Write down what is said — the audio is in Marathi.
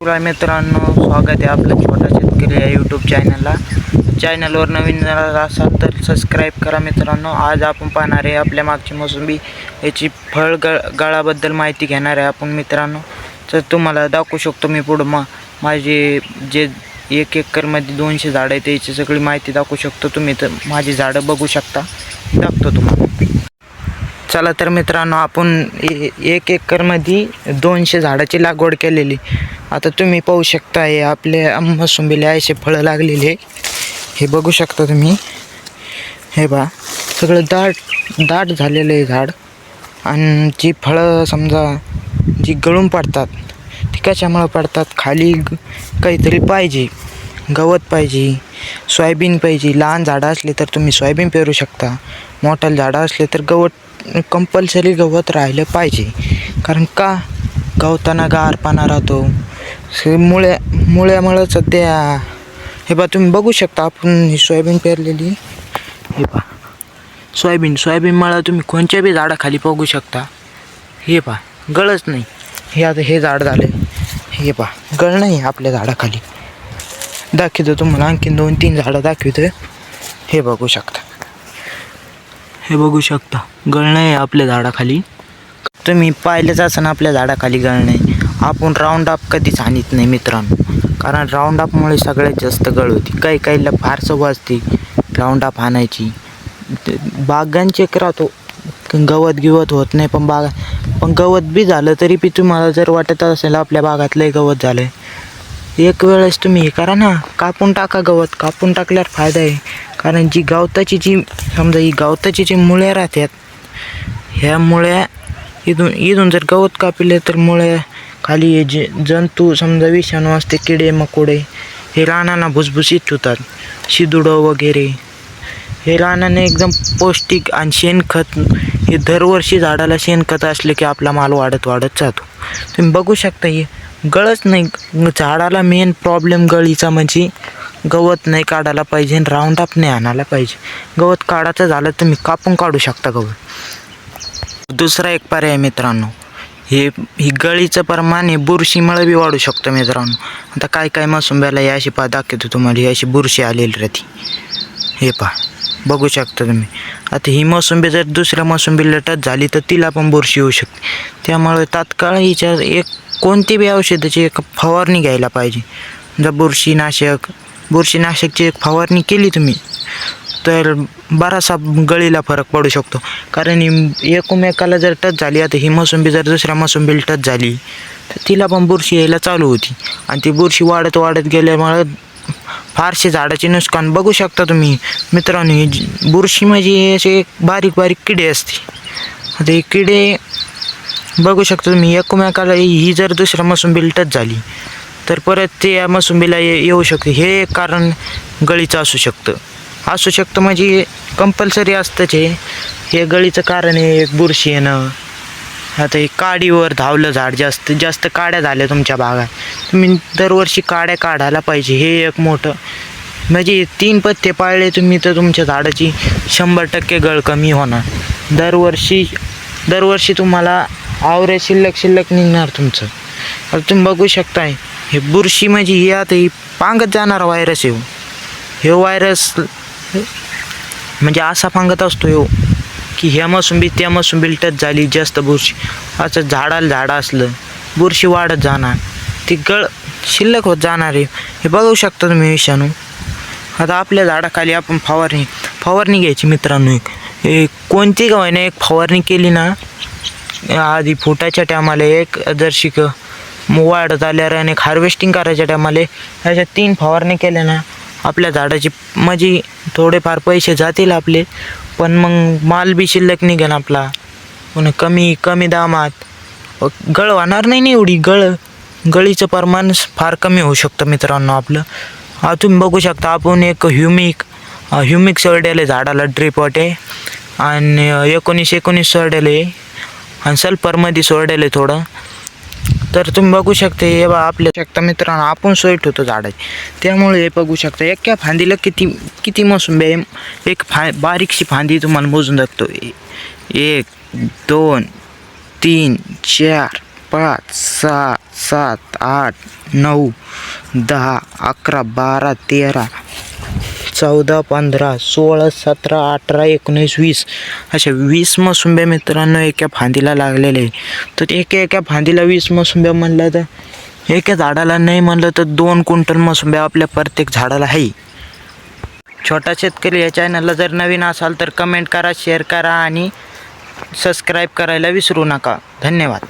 मित्रांनो स्वागत आहे आपलं छोटा शेतकरी या यूट्यूब चॅनलला चॅनलवर नवीन जर असाल तर सबस्क्राईब करा मित्रांनो. आज आपण पाहणार आहे आपल्या मागची मोसंबी. याची फळ गळाबद्दल माहिती घेणार आहे आपण मित्रांनो. तर तुम्हाला दाखवू शकतो मी पुढं. मा माझे जे एक एकरमध्ये दोनशे झाडं आहेत त्याची सगळी माहिती दाखवू शकतो तुम्ही. तर माझी झाडं बघू शकता. दाखवतो तुम्हाला. चला तर मित्रांनो आपण ए- एक एकरमध्ये दोनशे झाडाची लागवड केलेली. आता तुम्ही पाहू शकता हे आपले मोसंबीला असे फळं लागलेले. हे बघू शकता तुम्ही. हे बा सगळं दाट दाट झालेलं आहे झाड. आणि जी फळं समजा जी गळून पडतात ती कशामुळं पडतात? खाली ग- काहीतरी पाहिजे गवत पाहिजे सोयाबीन पाहिजे. लहान झाडं असली तर तुम्ही सोयाबीन पेरू शकता. मोठाले झाडं असले तर गवत कंपल्सरी गवत राहिलं पाहिजे. कारण का? गवताना गारपणा राहतो. मुळ्या मुळ्यामुळं सध्या हे बा तुम्ही बघू शकता आपण ही सोयाबीन पेरलेली. हे पा सोयाबीन सोयाबीनमुळं तुम्ही कोणत्या बी झाडाखाली बघू शकता. हे पा गळच नाही. हे आता हे झाड झालं. हे पा गळ नाही आपल्या झाडाखाली. दाखवतो तुम्हाला. आणखीन दोन तीन झाडं दाखवतो हे बघू शकता. हे बघू शकता. गळणं आहे आपल्या झाडाखाली. तुम्ही पाहिलंच असं आपल्या झाडाखाली गळणं आहे. आपण राऊंड अप कधीच आणत नाही मित्रांनो. कारण राऊंड अपमुळे सगळ्यात जास्त गळ होती. काही काहीला फार वाजते असते राऊंड अप आणायची. बागांचे एक राहतो. गवत गिवत होत नाही पण बागा पण गवत बी झालं तरी बी तुम्हाला जर वाटत असेल आपल्या बागातलंही गवत झालं आहे एक वेळेस तुम्ही हे करा ना कापून टाका गवत. कापून टाकल्यावर फायदा आहे. कारण जी गवताची जी समजा ही गवताची जी मुळ्या राहतात ह्या मुळ्या इथून इथून जर गवत कापिले तर मुळ्या खाली हे जे जंतू समजा विषाणू असते किडे मकोडे हे रानांना भुसभुशीत होतात शिदुडं वगैरे. हे रानाने एकदम पौष्टिक आणि शेणखत हे दरवर्षी झाडाला शेणखत असले की आपला माल वाढत वाढत जातो. तुम्ही बघू शकता हे गळच नाही. झाडाला मेन प्रॉब्लेम गळीचा म्हणजे गवत नाही काढायला पाहिजे आणि राऊंड अप नाही आणायला पाहिजे. गवत काढायचं झालं तर मी कापून काढू शकता गवत. दुसरा एक पर्याय मित्रांनो. हे ही गळीचं प्रमाण हे बुरशीमुळे बी वाढू शकतं मित्रांनो. आता काय काय मोसंब्याला या अशी पा दाखवतो तुम्हाला ही अशी बुरशी आलेली राहते. हे पहा. बघू शकता तुम्ही. आता ही मोसंबी जर दुसऱ्या मोसंबीला टच झाली तर तिला पण बुरशी होऊ शकते. त्यामुळे तात्काळ हिच्या एक कोणती बी औषधाची एक फवारणी घ्यायला पाहिजे. जर बुरशीनाशक बुरशीनाशकची एक फवारणी केली तुम्ही तर बरासा गळीला फरक पडू शकतो. कारण एकमेकाला जर टच झाली आता ही मोसंबी जर दुसऱ्या मोसंबीला टच झाली तर तिला पण बुरशी यायला चालू होती. आणि ती बुरशी वाढत वाढत गेल्यामुळं फारसे झाडाचे नुकसान बघू शकता तुम्ही. मित्रांनो ही बुरशी म्हणजे असे बारीक बारीक किडे असते. आता हे किडे बघू शकता तुम्ही एकमेकाला ही जर दुसऱ्या मोसंबीला टच झाली तर परत ते या मोसंबीला ये येऊ शकते. हे एक कारण गळीचं असू शकतं. असू शकतं म्हणजे कंपल्सरी असतंच हे. हे गळीचं कारण आहे एक बुरशी येणं. आता हे काडीवर धावलं झाड जास्त जास्त काड्या झाल्या तुमच्या भागात. तुम्ही दरवर्षी काड्या काढायला पाहिजे हे एक मोठं. म्हणजे तीन पत्ते पाळले तुम्ही तर तुमच्या झाडाची शंभर टक्के गळ कमी होणार. दरवर्षी दरवर्षी तुम्हाला आवरे शिल्लक शिल्लक निघणार तुमचं. आता तुम्ही बघू शकताय हे बुरशी म्हणजे ही आता ही पांगत जाणार व्हायरस येऊ हे. व्हायरस म्हणजे असा पांगत असतो येऊ की ह्या मोसंबी त्या मोसंबी टच झाली जास्त बुरशी. असं झाडाला झाडं असलं बुरशी वाढत जाणार. ती गळ शिल्लक होत जाणार आहे. हे बघू शकता तुम्ही विषाणू. आता आपल्या झाडाखाली आपण फवारणी फवारणी घ्यायची मित्रांनो एक. हे कोणती का होईना एक फवारणी केली ना आधी फुटाच्या टायमाला एक जर्शिक वाढत आल्यावर आणि एक हार्वेस्टिंग करायच्या टायमाला अशा तीन फवारणी केल्या ना आपल्या झाडाची म्हणजे थोडेफार पैसे जातील आपले. पण मग माल बी शिल्लक निघेल आपला. पुन्हा कमी कमी दामात. गळ वाहणार नाही ना एवढी गळ. गळीचं प्रमाण फार कमी होऊ शकतं मित्रांनो आपलं. हा तुम्ही बघू शकता आपण एक ह्युमिक ह्युमिक सोडलेलं झाडाला ड्रिप आहे आणि एकोणीस एकोणीस सोडलेलं आणि सल्फरमध्ये सोडलेलं थोडं. तर तुम्ही बघू शकता हे बा आपल्या शकता मित्रांनो आपण सोय ठेवतो झाडाची. त्यामुळे हे बघू शकता एका फांदीला किती किती मोसंबी एक फा बारीकशी फांदी तुम्हाला मोजून दाखतो एक दोन तीन चार पाच सहा सात आठ नऊ दहा अकरा बारा तेरा चौदा पंधरा सोळा सतरा अठरा एकोणीस वीस अशा वीस मोसुंब्या मित्रांनो एका फांदीला लागलेले आहे. तर एका एका फांदीला वीस मोसुंब्या म्हणलं तर एका झाडाला नाही म्हणलं तर दोन क्विंटल मोसंब्या आपल्या प्रत्येक झाडाला आहे. छोटा शेतकरी या चॅनलला जर नवीन असाल तर कमेंट करा शेअर करा आणि सबस्क्राईब करायला विसरू नका. धन्यवाद.